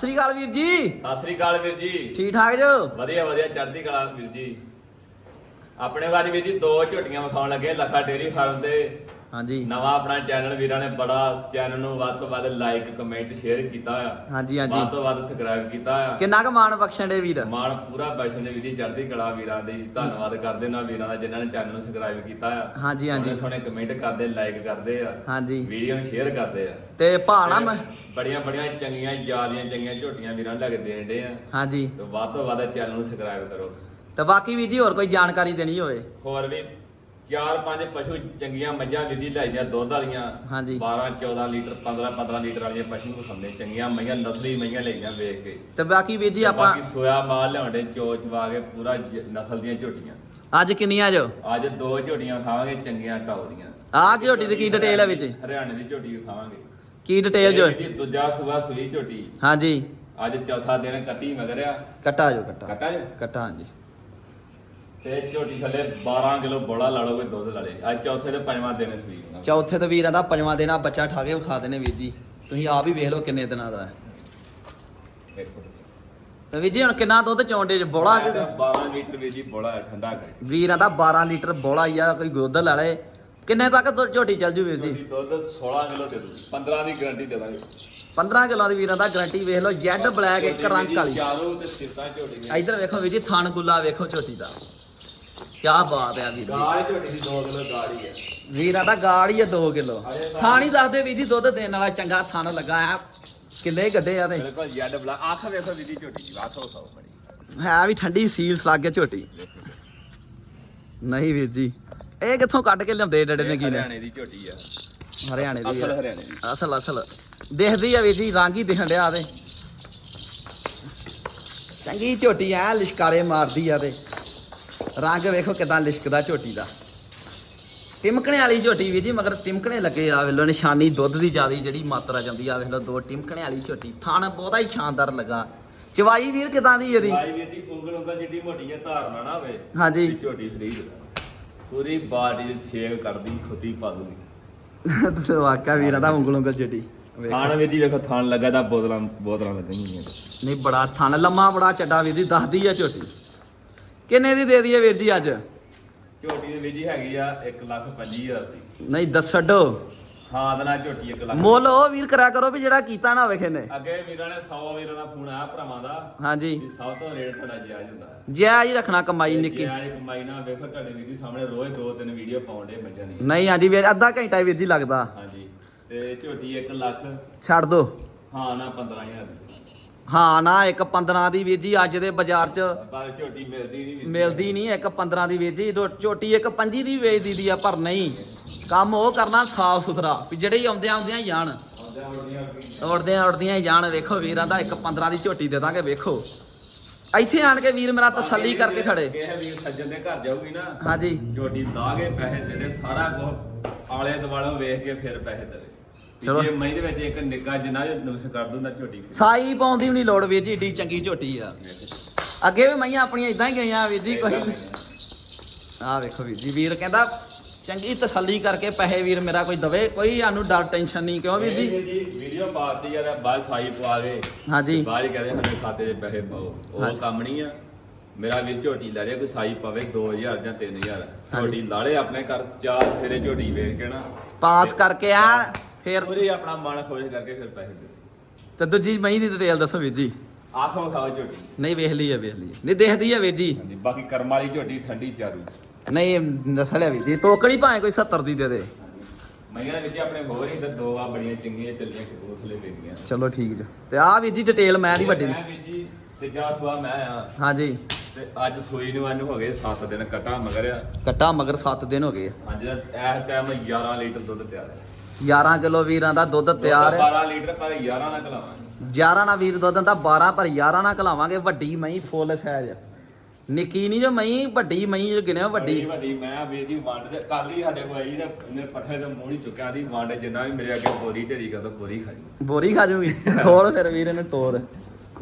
ਸਤਿ ਸ੍ਰੀ ਅਕਾਲ ਵੀਰ ਜੀ। ਸਤਿ ਸ੍ਰੀ ਅਕਾਲ ਵੀਰ ਜੀ। ਠੀਕ ਠਾਕ ਜੋ? ਵਧੀਆ ਵਧੀਆ ਚੜ੍ਹਦੀ ਕਲਾ ਵੀਰ ਜੀ। ਆਪਣੇ ਵਾਰੀ ਵੀਰ ਜੀ ਦੋ ਝੋਟੀਆਂ ਵਿਖਾਉਣ ਲੱਗੇ ਲਖਾ ਡੇਰੀ ਫਾਰਮ ਦੇ ਹਾਂਜੀ। ਨਵਾਂ ਆਪਣਾ ਚੈਨਲ ਵੀਰਾਂ ਨੇ ਬੜਾ ਚੈਨਲ ਨੂੰ ਵੱਧ ਤੋਂ ਵੱਧ ਲਾਈਕ ਕਮੈਂਟ ਸ਼ੇਅਰ ਕੀਤਾ ਆ ਹਾਂਜੀ ਵੱਧ ਹਾਂਜੀ ਤੋਂ ਵੱਧ ਸਬਸਕ੍ਰਾਈਬ ਕੀਤਾ ਆ ਕਿੰਨਾ ਕੁ ਮਾਣ ਬਖਸ਼ਣ ਦੇ ਵੀਰ? ਮਾਣ ਪੂਰਾ ਬੈਸ਼ਨ ਦੇ ਵੀਰ ਜੀ ਚੜ੍ਹਦੀ ਕਲਾ ਵੀਰਾਂ ਦੀ। ਧੰਨਵਾਦ ਕਰਦੇ ਨਾ ਵੀਰਾਂ ਦਾ ਜਿਨ੍ਹਾਂ ਨੇ ਚੈਨਲ ਨੂੰ ਸਬਸਕ੍ਰਾਈਬ ਕੀਤਾ ਆ ਹਾਂਜੀ ਹਾਂਜੀ। ਸੋਹਣੇ ਸੋਹਣੇ ਕਮੈਂਟ ਕਰਦੇ ਲਾਈਕ ਕਰਦੇ ਆ। ਹਾਂਜੀ। ਵੀਡੀਓ ਨੂੰ ਸ਼ੇਅਰ ਕਰਦੇ ਆ। ਤੇ ਭਾਣਾ ਮੈਂ ਬੜੀਆਂ ਬੜੀਆਂ ਚੰਗੀਆਂ ਯਾਦੀਆਂ ਚੰਗੀਆਂ ਝੋਟੀਆਂ ਵੀਰਾਂ ਨੂੰ ਲੈ ਕੇ ਦੇਣ ਡੇ ਆ। ਹਾਂਜੀ। ਤੇ ਵੱਧ ਤੋਂ ਵੱਧ ਚੈਨਲ ਨੂੰ ਸਬਸਕ੍ਰਾਈਬ ਕਰੋ। ਤੇ ਬਾਕੀ ਵੀਰ ਜੀ ਹੋਰ ਕੋਈ ਜਾਣਕਾਰੀ ਦੇਣੀ ਹੋਵੇ? ਹੋਰ ਵੀ ਚਾਰ ਪੰਜ ਪਸ਼ੂ ਚੰਗੀਆਂ ਮੱਝਾਂ ਵਿਧੀ ਲਾਈਆਂ ਦੁੱਧ ਵਾਲੀਆਂ ਹਾਂਜੀ। 12 14 ਲੀਟਰ 15 15 ਲੀਟਰ ਵਾਲੀਆਂ ਪਸ਼ੂ ਵਿਖਾਉਂਦੇ ਚੰਗੀਆਂ ਮਈਆਂ ਨਸਲੀ ਮਈਆਂ ਲਈਆਂ ਵੇਖ ਕੇ। ਤੇ ਬਾਕੀ ਵੀਰ ਜੀ ਆਪਾਂ ਬਾਕੀ ਸੋਇਆ ਮਾਲ ਲਿਆਉਂਦੇ ਚੋਚ ਵਾ ਕੇ ਪੂਰਾ ਜ- ਨਸਲ ਦੀਆਂ ਝੋਟੀਆਂ। ਅੱਜ ਕਿੰਨੀਆਂ ਜੋ? ਅੱਜ ਦੋ ਝੋਟੀਆਂ ਵਿਖਾਵਾਂਗੇ ਚੰਗੀਆਂ ਟੌਪ ਦੀਆਂ। ਆਹ ਝੋਟੀ ਦੀ ਕੀ ਡਿਟੇਲ ਹੈ ਵਿੱਚ ਹਰਿਆਣੇ ਦੀ ਝੋਟੀ ਵਿਖਾਵਾਂਗੇ ਕੀ ਡਿਟੇਲ ਜੋ? ਇਹ ਜੀ ਦੂਜਾ ਸੂਆ ਸੂਈ ਝੋਟੀ। ਹਾਂਜੀ। ਅੱਜ ਚੌਥਾ ਦਿਨ ਕੱਟੀ ਮਗਰਿਆ। ਕੱਟਾ ਜੋ ਕੱਟਾ। ਕੱਟਾ ਜੋ? ਕੱਟਾ ਹਾਂਜੀ। ਤੇ ਝੋਟੀ ਥੱਲੇ 12 ਕਿਲੋ ਬੋਲਾ ਲਾ ਲਓ ਕੋਈ ਦੁੱਧ ਲਾ ਲੇ ਅੱਜ ਚੌਥੇ ਤੇ ਪੰਜਵਾਂ ਦਿਨ ਸੂਈ ਦਾ। ਚੌਥੇ ਤੇ ਵੀਰਾਂ ਦਾ ਪੰਜਵਾਂ ਦਿਨ ਆ ਬੱਚਾ ਠਾ ਕੇ ਵਿਖਾ ਦੇਣੇ ਵੀਰ ਜੀ। ਤੁਸੀਂ ਆਪ ਹੀ ਵੇਖ ਲਓ ਕਿੰਨੇ ਦਿਨਾਂ ਦਾ ਹੈ। ਦੇਖੋ ਤੇ ਵੀਰ ਜੀ ਹੁਣ ਕਿੰਨਾ ਦੁੱਧ ਚੌਂਡੇ ਚ ਬੋਲਾ ਮੈਂ ਤਾਂ 12 ਲੀਟਰ ਵੀ ਜੀ ਬੋਲਾ ਹੈ, ਠੰਡਾ ਕਰ। ਵੀਰਾਂ ਦਾ 12 ਲੀਟਰ ਬੋਲਾ ਹੀ ਆ ਕੋਈ ਗੋਦ ਲੈ ਲੈ ਕਿੰਨੇ ਤੱਕ ਦੁੱਧ ਝੋਟੀ ਚੱਲ ਜੂ ਵੀਰ ਜੀ? ਦੁੱਧ 16 ਕਿਲੋ ਦੇ ਦੂੰ 15 ਦੀ ਗਾਰੰਟੀ ਦੇ ਦਾਂਗੇ 15 ਕਿਲੋ ਦੀ ਵੀਰਾਂ ਦਾ ਗਾਰੰਟੀ ਵੇਖ ਲਓ ਜੈਡ ਬਲੈਕ ਇੱਕ ਰੰਗ ਵਾਲੀ ਚਾਰੋਂ ਤੇ ਸਿੱਧਾ ਝੋਟੀ ਨੇ ਇਧਰ ਵੇਖੋ ਵੀਰ ਜੀ ਥਣ ਗੁੱਲਾ ਵੇਖੋ ਝੋਟੀ ਦਾ। ਕੀ ਬਾਤ ਹੈ ਵੀਰ ਜੀ। ਗਾਲ ਝੋਟੀ ਦੀ 2 ਕਿਲੋ ਗਾੜੀ ਹੈ ਵੀਰਾਂ ਦਾ ਗਾੜ ਹੀ ਆ 2 ਕਿਲੋ। ਥਾਣ ਹੀ ਦੱਸਦੇ ਵੀਰ ਜੀ ਦੁੱਧ ਦੇਣ ਵਾਲਾ ਚੰਗਾ ਥਣ ਲੱਗਾ ਆ। ਕਿੱਲੇ ਗੱਡੇ ਆ ਤੇ। ਬਿਲਕੁਲ ਜੈਡ ਬਲਾ ਅੱਖ ਵੇਖੋ ਦੀਦੀ ਝੋਟੀ ਦੀ ਅੱਖ ਵਿਖਾਓ ਬੜੀ। ਹੈ ਵੀ ਠੰਡੀ ਸੀਲਸ ਲੱਗ ਗਿਆ ਝੋਟੀ। ਨਹੀਂ ਵੀਰ ਜੀ ਇਹ ਕਿੱਥੋਂ ਕੱਢ ਕੇ ਲਿਆਉਂਦੇ ਡੱਡੇ ਨੇ ਕੀ ਨੇ? ਹਰਿਆਣੇ ਦੀ ਝੋਟੀ ਆ। ਹਰਿਆਣੇ ਦੀ ਅਸਲ ਆ। ਹਰਿਆਣੇ ਦੀ। ਅਸਲ ਅਸਲ। ਦੇਖਦੀ ਆ ਵੀਰ ਜੀ ਰੰਗ ਹੀ ਦਿਖਣ ਡਿਆ ਤੇ। ਚੰਗੀ ਝੋਟੀ ਐ ਲਿਸ਼ਕਾਰੇ ਮਾਰਦੀ ਆ ਤੇ। ਰੰਗ ਵੇਖੋ ਕਿਦਾਂ ਲਿਸ਼ਕਦਾ ਝੋਟੀ ਦਾ। ਟਿਮਕਣੇ ਵਾਲੀ ਝੋਟੀ ਵੀਰ ਜੀ ਮਗਰ ਟਿਮਕਣੇ ਲੱਗੇ ਆ ਵੇਲੋ ਨਿਸ਼ਾਨੀ ਦੁੱਧ ਦੀ ਜਿਆਦੀ ਜਿਹੜੀ ਮਾਤਰਾ ਜਾਂਦੀ ਆ ਵੇਖ ਲਓ ਦੋ ਟਿਮਕਣੇ ਵਾਲੀ ਝੋਟੀ। ਥਣ ਬਹੁਤਾ ਹੀ ਸ਼ਾਨਦਾਰ ਲੱਗਾ। ਚਵਾਈ ਵੀਰ ਕਿਦਾਂ ਦੀ ਇਹਦੀ? ਭਾਈ ਵੀਰ ਜੀ ਉਂਗਲ ਉਂਗਲ ਜਿੱਡੀ ਮੋਟੀ ਹੈ ਧਾਰਨਾ ਨਾ ਹੋਵੇ ਹਾਂਜੀ। ਵੀ ਝੋਟੀ ਫਰੀਦ ਪੂਰੀ ਬਾਡੀ ਛੇਕ ਕੱਢਦੀ ਖੁੱਤੀ ਪਾ ਦੂਗੀ। ਵਾਕਾ ਵੀਰਾਂ ਦਾ ਉਂਗਲ ਉਂਗਲ ਝੋਟੀ। ਥਾਣ ਵੀਰ ਜੀ ਵੇਖੋ ਥਾਣ ਲੱਗਾ ਤਾਂ ਬੋਤਲਾਂ ਬੋਤਲਾਂ ਲੱਗਣਗੀਆਂ। ਨਹੀਂ ਬੜਾ ਥਣ ਲੰਮਾ ਬੜਾ ਚੱਡਾ ਵੀਰ ਜੀ ਦੱਸਦੀ ਆ ਝੋਟੀ। ਕਿੰਨੇ ਦੀ ਦੇ ਦਈਏ ਵੀਰ ਜੀ ਅੱਜ? ਝੋਟੀ ਦੀ ਵੀਰ ਜੀ ਹੈਗੀ ਆ 1 ਲੱਖ 25000 ਦੀ। ਨਹੀਂ ਦੱਸ ਛੱਡੋ। ਹਾਂ ਦਨਾ ਝੋਟੀ 1 ਲੱਖ ਮੁੱਲ ਉਹ ਵੀਰ ਕਰਿਆ ਕਰੋ ਵੀ ਜਿਹੜਾ ਕੀਤਾ ਨਾ ਵੇਖੇ ਨੇ। ਅੱਗੇ ਵੀਰਾਂ ਨੇ 100 ਵੀਰਾਂ ਦਾ ਫੋਨ ਆਇਆ ਭਰਾਵਾਂ ਦਾ ਹਾਂਜੀ। ਵੀ ਸਭ ਤੋਂ ਰੇਟ ਤੁਹਾਡਾ ਜਾਇਜ਼ ਹੁੰਦਾ। ਹੈ ਜੈ ਰੱਖਣਾ ਕਮਾਈ ਨਿੱਕੀ। ਜਾਇਜ਼ ਕਮਾਈ ਨਾ ਵੇਖੋ ਤੁਹਾਡੇ ਵੀਰ ਜੀ ਸਾਹਮਣੇ ਰੋਜ਼ ਦੋ ਤਿੰਨ ਵੀਡੀਓ ਪਾਉਂਦੇ ਮੱਝਾਂ ਦੀ ਨਹੀਂ ਹਾਂਜੀ ਵੀਰ ਅੱਧਾ ਘੰਟਾ ਵੀਰ ਜੀ ਲੱਗਦਾ। ਹਾਂਜੀ ਤੇ ਝੋਟੀ 1 ਲੱਖ। ਛੱਡ ਦੋ। ਹਾਂ ਨਾ 15000 ਦੀ। ਹਾਂ ਨਾ ਇੱਕ 15 ਦੀ ਵੀਰ ਜੀ ਅੱਜ ਦੇ ਬਾਜ਼ਾਰ 'ਚ ਪਰ ਝੋਟੀ ਮਿਲਦੀ ਨਹੀਂ ਮਿਲਦੀ ਨਹੀਂ ਇੱਕ 15 ਦੀ ਵੀਰ ਜੀ ਦੋ- ਝੋਟੀ ਇੱਕ 25 ਦੀ ਵੇਚ ਦੀਦੀ ਆ ਪਰ ਨਹੀਂ। ਕੰਮ ਉਹ ਕਰਨਾ ਸਾਫ਼ ਸੁਥਰਾ ਵੀ ਜਿਹੜੇ ਆਉਂਦੇ ਆਉਂਦਿਆਂ ਜਾਣ। ਉੜਦਿਆਂ ਉੜਦਿਆਂ ਹੀ ਜਾਣ ਵੇਖੋ ਵੀਰਾਂ ਦਾ ਇੱਕ 15 ਦੀ ਝੋਟੀ ਦੇ ਦਾਂਗੇ ਵੇਖੋ। ਇੱਥੇ ਆਣ ਕੇ ਵੀਰ ਮੇਰਾ ਤਸੱਲੀ ਕਰਕੇ ਖੜੇ। ਵੀਰ ਸੱਜਣ ਦੇ ਘਰ ਜਾਊਗੀ ਨਾ। ਹਾਂਜੀ। ਝੋਟੀ ਲਾ ਕੇ ਪੈਸੇ ਦੇ ਦੇ ਸਾਰਾ ਕੁਝ ਆਲੇ ਦੁਆਲੋਂ ਵੇਖ ਕੇ ਫਿਰ ਪੈਸੇ ਦੇਵੇ ਚਲੋ। ਜੇ ਮਈ ਦੇ ਵਿੱਚ ਇੱਕ ਨਿੱਕਾ ਜਿੰਨਾ ਨੁਕਸ ਕਰ ਦਿੰਦਾ ਝੋਟੀ ਫਿਰ। ਸਾਈ ਪਾਉਣ ਦੀ ਵੀ ਨਹੀਂ ਲੋੜ ਵੀਰ ਜੀ ਏਡੀ ਚੰਗੀ ਝੋਟੀ ਆ। ਅੱਗੇ ਵੀ ਮਈਆਂ ਆਪਣੀਆਂ ਇਦਾਂ ਹੀ ਗਈਆਂ ਵੀਰ ਜੀ ਕੋਈ ਆ ਵੇਖੋ ਵੀਰ ਜੀ ਵੀਰ ਕਹਿੰਦਾ ਚੰਗੀ ਤਸੱਲੀ ਕਰਕੇ ਪੈਸੇ ਵੀਰ ਮੇਰਾ ਕੋਈ ਦਵੇ ਕੋਈ ਸਾਨੂੰ ਡਰ ਟੈਨਸ਼ਨ ਨਹੀਂ ਕਿਉਂ ਵੀਰ ਜੀ? ਵੀਡੀਓ ਪਾਤੀ ਆ ਬਾਅਦ ਸਾਈ ਪਵਾ ਦੇ। ਹਾਂਜੀ। ਬਾਅਦ ਚ ਕਹਿੰਦੇ ਸਾਡੇ ਖਾਤੇ 'ਚ ਪੈਸੇ ਪਾਓ। ਉਹ ਹਾਂਜੀ। ਕੰਮ ਨਹੀਂ ਆ। ਮੇਰਾ ਵੀਰ ਝੋਟੀ ਲੈ ਰਿਹਾ ਕੋਈ ਸਾਈ ਪਵੇ 2000 ਜਾਂ 3000 ਝੋਟੀ ਲਾਲੇ ਆਪਣੇ ਘਰ ਚਾਰ ਫੇਰੇ ਝੋਟੀ ਵੇਖ ਕੇ ਨਾ। ਪਾਸ ਕਰਕੇ ਆ। ਫਿਰ? ਪੂਰੀ ਆਪਣਾ ਮਨ ਖੁਸ਼ ਕਰਕੇ ਫਿਰ ਪੈਸੇ ਦੇ ਤੇ ਦੂਜੀ ਮਈ ਦੀ ਡਿਟੇਲ ਦੱਸੋ ਵੀਰ ਜੀ। ਆਖੋ ਖਾਓ ਝੋਟੀ। ਨਹੀਂ ਵੇਖ ਲਈ ਆ ਵੇਖ ਲਈ ਆ। ਨਹੀਂ ਦੇਖਦੀ ਆ ਵੀਰ ਜੀ। ਹਾਂਜੀ ਬਾਕੀ ਕਰਮ ਵਾਲੀ ਝੋਟੀ ਠੰਡੀ ਚਾਰੂ। ਨਹੀਂ ਦੱਸਲਿਆ ਵੀਰ ਜੀ। ਤੋਕੜੀ ਭਾਵੇਂ ਕੋਈ 70 ਦੀ ਦੇ ਦੇ। ਮਈਆਂ ਵਿੱਚ ਆਪਣੇ ਹੋਰ ਹੀ ਤਾਂ ਦੋ ਆ ਬੜੀਆਂ ਚੰਗੀਆਂ ਚੱਲੀਆਂ ਕਬੂਤਲੇ ਵੇਖੀਆਂ ਚਲੋ ਠੀਕ ਜੀ। ਤੇ ਆ ਵੀਰ ਜੀ ਡਿਟੇਲ ਮੈਂ ਦੀ ਵੱਡੀ ਦੀ। ਮੈਂ ਵੀਰ ਜੀ ਤੀਜਾ ਸੁਆ ਮੈਂ ਆ। ਹਾਂਜੀ। ਤੇ ਅੱਜ ਸੂਈ ਨੂੰ ਇਹਨੂੰ ਹੋ ਗਏ 7 ਦਿਨ ਕਟਾ ਮਗਰ ਆ। ਕੱਟਾ ਮਗਰ 7 ਦਿਨ ਹੋ ਗਏ ਆ। ਦਾ ਇਸ ਟਾਈਮ 11 ਲੀਟਰ ਦੁੱਧ ਤਿਆਰ ਹੈ 11 ਕਿਲੋ ਵੀਰਾਂ ਦਾ ਦੁੱਧ ਤਿਆਰ ਹੈ। 12 ਲੀਟਰ ਪਰ 11 ਨਾ ਕਲਾਵਾਂਗੇ 11 ਨਾ ਵੀਰ ਦੁੱਧ ਦਾ 12 ਪਰ 11 ਨਾ ਕਲਾਵਾਂਗੇ ਵੱਡੀ ਮਈ ਫੁੱਲ ਸਾਈਜ਼ ਨਿੱਕੀ ਨਹੀਂ ਜੋ ਮਈ ਵੱਡੀ ਮਈ ਜੋ ਗਿਣਿਓ ਵੱਡੀ। ਵੱਡੀ ਮੈਂ ਵੀਰ ਜੀ ਵੰਡ ਦੇ ਕੱਲ ਹੀ ਸਾਡੇ ਕੋਲ ਆਈ ਤੇ ਇਹਨੇ ਪੱਠੇ ਤੇ ਮੂੰਹ ਹੀ ਚੁੱਕਿਆ ਦੀ ਵੰਡ ਜਿੰਨਾ ਵੀ ਮੇਰੇ ਅੱਗੇ ਬੋਰੀ ਢੇਰੀ ਕਰਦਾ ਬੋਰੀ ਖਾਈ ਬੋਰੀ ਖਾ ਜੂਗੀ ਖੋਲ ਫਿਰ ਵੀਰ ਇਹਨੂੰ ਤੋਰ।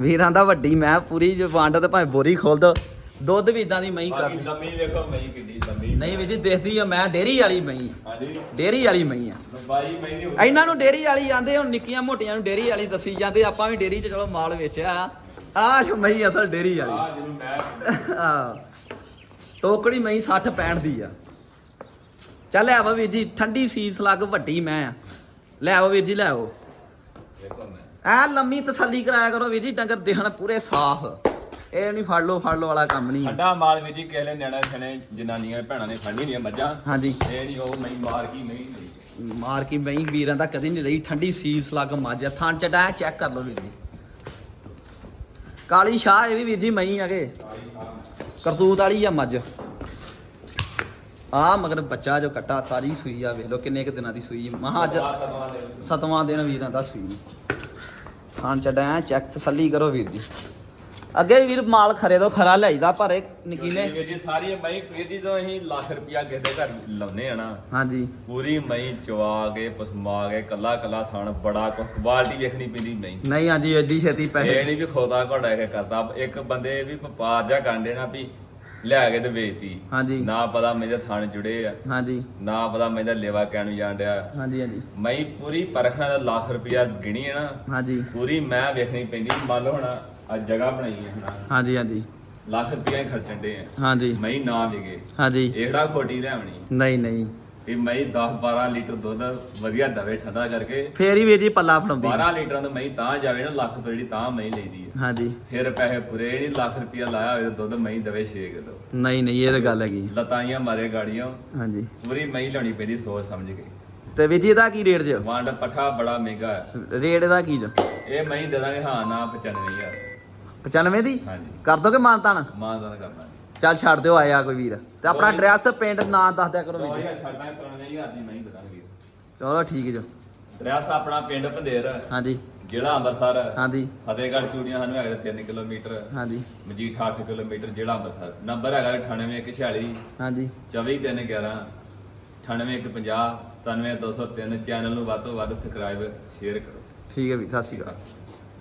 ਵੀਰਾਂ ਦਾ ਵੱਡੀ ਮੈਂ ਪੂਰੀ ਜੋ ਵੰਡ ਤੇ ਭਾਵੇਂ ਬੋਰੀ ਖੋਲ ਦੋ। ਦੁੱਧ ਵੀ ਇਦਾਂ ਦੀ ਮਹੀਂ ਬਾਕੀ ਕਰਦੀ ਲੰਮੀ ਵੇਖੋ ਮਈ ਕਿੰਨੀ ਲੰਮੀ। ਨਹੀਂ ਵੀਰ ਜੀ ਦੇਖਦੀ ਆ ਮੈਂ ਡੇਰੀ ਵਾਲੀ ਮਹੀਂ। ਹਾਂਜੀ। ਡੇਰੀ ਵਾਲੀ ਮਹੀਂ ਆ। ਲੰਬਾਈ ਮਈ ਦੀ ਇਹਨਾਂ ਨੂੰ ਡੇਰੀ ਵਾਲੀ ਆਂਦੇ ਹੁਣ ਨਿੱਕੀਆਂ ਮੋਟੀਆਂ ਨੂੰ ਡੇਰੀ ਵਾਲੀ ਦੱਸੀ ਜਾਂਦੇ ਆਪਾਂ ਵੀ ਡੇਰੀ 'ਚ ਚਲੋ ਮਾਲ ਵੇਚਿਆ। ਆਹ ਜੋ ਮਹੀਂ ਅਸਲ ਡੇਰੀ ਵਾਲੀ। ਆ ਜਿਹਨੂੰ ਮੈਂ ਆਹ। ਟੋਕੜੀ ਮਹੀਂ 60 65 ਦੀ ਆ। ਚੱਲ ਆਵਾ ਵੀਰ ਜੀ ਠੰਡੀ ਸੀਸ ਲੱਗ ਵੱਡੀ ਮੈਂ ਆ। ਲੈ ਆਓ ਵੀਰ ਜੀ ਲੈ ਆਓ। ਵੇਖੋ ਮੈਂ। ਐ ਲੰਮੀ ਤਸੱਲੀ ਕਰਾਇਆ ਕਰੋ ਵੀਰ ਜੀ ਡੰਗਰ ਦੇਖਣ ਪੂਰੇ ਸਾਫ਼। ਇਹ ਨਹੀਂ ਫੜ ਲਓ ਫੜ ਲਓ ਵਾਲਾ ਕੰਮ ਨਹੀਂ ਠੰਡਾ ਮਾਲ ਹੀ ਕਿਸੇ ਨੇ ਨਿਆਣਾ ਛਣੇ ਜਨਾਨੀਆਂ ਭੈਣਾਂ ਨੇ ਫੜਨੀ ਨਹੀਂ ਮੱਝਾਂ। ਹਾਂਜੀ। ਇਹ ਨਹੀਂ ਉਹ ਮਈ ਮਾਰ ਕੀ ਨਹੀਂ ਲਈ। ਮਾਰ ਕੇ ਮਹੀਂ ਵੀਰਾਂ ਦਾ ਕਦੀ ਨਹੀਂ ਰਹੀ ਠੰਡੀ ਸੀਸ ਲੱਗ ਮੱਝ ਆ। ਥਣ ਚਟਾ ਚੈੱਕ ਕਰ ਲਓ ਵੀਰ ਜੀ। ਕਾਲੀ ਸ਼ਾਹ ਇਹ ਵੀ ਵੀਰ ਜੀ ਮਹੀਂ ਆਗੇ ਕਰਤੂਤ ਵਾਲੀ ਆ ਮੱਝ। ਆ ਮਗਰ ਬੱਚਾ ਜੋ ਕੱਟਾ ਸਾਰੀ ਸੂਈ ਆ ਵੇਖ ਲਓ ਕਿੰਨੇ ਕੁ ਦਿਨਾਂ ਦੀ ਸੂਈ। ਮਹਾ ਅੱਜ ਸਤਵਾਂ ਦਿਨ ਵੀਰਾਂ ਦਾ ਸੂਈ। ਖਾਂ ਚੜਾਇਆ ਚੈੱਕ ਤਸੱਲੀ ਕਰੋ ਵੀਰ ਜੀ। ਅੱਗੇ ਵੀਰ ਮਾਲ ਖਰੇ ਤੋਂ ਖਰਾ ਲਿਆਈਦਾ ਪਰ ਇਹ ਨਿੱਕੀ ਨੇ ਵੀਰ ਜੀ ਸਾਰੀ ਮਈ ਵੀਰ ਜੀ ਤੋਂ ਅਸੀਂ ਲੱਖ ਰੁਪਿਆ ਕਿਸੇ ਦੇ ਘਰ ਲਾਉਨੇ ਆ ਨਾ ਹਾਂਜੀ। ਪੂਰੀ ਮਈ ਚਵਾ ਕੇ ਪਸਮਾ ਕੇ ਕੱਲਾ ਕੱਲਾ ਥਣ ਬੜਾ ਕੁ ਕੁਆਲਿਟੀ ਵੇਖਣੀ ਪੈਂਦੀ ਮਈ। ਨਹੀਂ ਹਾਂਜੀ ਐਡੀ ਛੇਤੀ ਇਹ ਪੈਸੇ ਨਹੀਂ ਵੀ ਖੋਦਾ ਘੋੜਾ ਇਹ ਕਰਦਾ ਇੱਕ ਬੰਦੇ ਵੀ ਵਪਾਰ ਜਾ ਕਾਂਡੇ ਨਾ ਵੀ ਲਿਆ ਕੇ ਤੇ ਵੇਚਤੀ। ਹਾਂਜੀ। ਨਾ ਪਤਾ ਮੇਰੇ ਥਣ ਜੁੜੇ ਆ ਹਾਂਜੀ। ਨਾ ਪਤਾ ਮੇਰਾ ਲੇਵਾ ਕਹਿਣ ਜਾਣ ਡਿਆ। ਹਾਂਜੀ ਹਾਂਜੀ। ਮਈ ਪੂਰੀ ਪਰਖਣਾ ਦਾ ਲੱਖ ਰੁਪਿਆ ਗਿਣੀ ਹੈ ਨਾ ਹਾਂਜੀ। ਪੂਰੀ ਮੈਂ ਵੇਖਣੀ ਪੈਂਦੀ ਮੰਨ ਲਓ ਹੁਣ ਅੱਜ ਜਗ੍ਹਾ ਬਣਾਈ ਹੈ ਹਾਂਜੀ ਹਾਂਜੀ। ਲੱਖ ਰੁਪਿਆ ਹੀ ਖਰਚਣ ਦੇ ਆ। ਹਾਂਜੀ। ਮਈ ਨਾ ਵਿਗੇ। ਹਾਂਜੀ। ਇਹ ਕਿਹੜਾ ਖੋਟੀ ਲੈਵਣੀ ਨਹੀਂ ਨਹੀਂ। ਵੀ ਮਈ 10 12 ਲੀਟਰ ਦੁੱਧ ਵਧੀਆ ਦਵੇ ਠੰਡਾ ਕਰਕੇ। ਫੇਰ ਹੀ ਵੀਰ ਜੀ ਪੱਲਾ ਫੜਾਉਂਦੀ। 12 ਲੀਟਰਾਂ ਤੋਂ ਮਈ ਤਾਂ ਜਾਵੇ ਨਾ ਲੱਖ ਤੋਂ ਜਿਹੜੀ ਤਾਂ ਮਈ ਲਈਦੀ ਹੈ ਹਾਂਜੀ। ਫਿਰ ਪੈਸੇ ਪੂਰੇ ਨਹੀਂ ਲੱਖ ਰੁਪਿਆ ਲਾਇਆ ਹੋਵੇ ਤਾਂ ਦੁੱਧ ਮਈ ਦਵੇ 6 ਕਿਲੋ। ਨਹੀਂ ਨਹੀਂ ਇਹ ਤਾਂ ਗੱਲ ਹੈਗੀ। ਲਤਾਈਆਂ ਮਾਰੇ ਗਾੜੀਆਂ। ਹਾਂਜੀ। ਪੂਰੀ ਮਈ ਲਾਉਣੀ ਪੈਂਦੀ ਸੋਚ ਸਮਝ ਕੇ। ਤੇ ਵੀਰ ਜੀ ਇਹਦਾ ਕੀ ਰੇਟ ਜੋ ਵੰਡ ਪੱਠਾ ਬੜਾ ਮਹਿੰਗਾ ਹੈ ਰੇਟ ਇਹਦਾ ਕੀ ਜੋ ਇਹ ਮਈ ਦੇ ਦਾਂਗੇ ਹਾਂ ਨਾ 95000 95 ਦੀ? ਹਾਂਜੀ। ਕਰ ਦੋਗੇ ਮਾਨਤਾਨ ਮਾਨਦਾਨ ਕਰਨਾ ਚੱਲ ਛੱਡ ਦਿਓ ਆਇਆ ਕੋਈ ਵੀਰ। ਤੇ ਆਪਣਾ ਐਡਰੈਸ ਪਿੰਡ ਨਾਂ ਦੱਸ ਦਿਆ ਕਰੋ ਵੀਰ। ਜੀ 2000 ਛੱਡਾਂ 93000 ਦੀ ਮਈ ਦੇ ਦਾਂਗੇ ਚਲੋ ਠੀਕ ਜੋ। ਡਰੈਸ ਆਪਣਾ ਪਿੰਡ ਭੰਦੇਰ ਹਾਂਜੀ। ਜ਼ਿਲ੍ਹਾ ਅੰਮ੍ਰਿਤਸਰ ਹਾਂਜੀ। ਫਤਿਹਗੜ੍ਹ ਚੂੜੀਆਂ ਸਾਨੂੰ ਹੈਗਾ 3 ਕਿਲੋਮੀਟਰ ਹਾਂਜੀ। ਮਜੀਠਾ 8 ਕਿਲੋਮੀਟਰ ਜ਼ਿਲ੍ਹਾ ਅੰਮ੍ਰਿਤਸਰ। ਨੰਬਰ ਹੈਗਾ 9846 ਹਾਂਜੀ। 24111 98150 97203 ਚੈਨਲ ਨੂੰ ਵੱਧ ਤੋਂ ਵੱਧ ਸਬਸਕ੍ਰਾਈਬ ਸ਼ੇਅਰ ਕਰੋ। ਠੀਕ ਹੈ ਵੀਰ ਸਤਿ ਸ਼੍ਰੀ ਅਕਾਲ।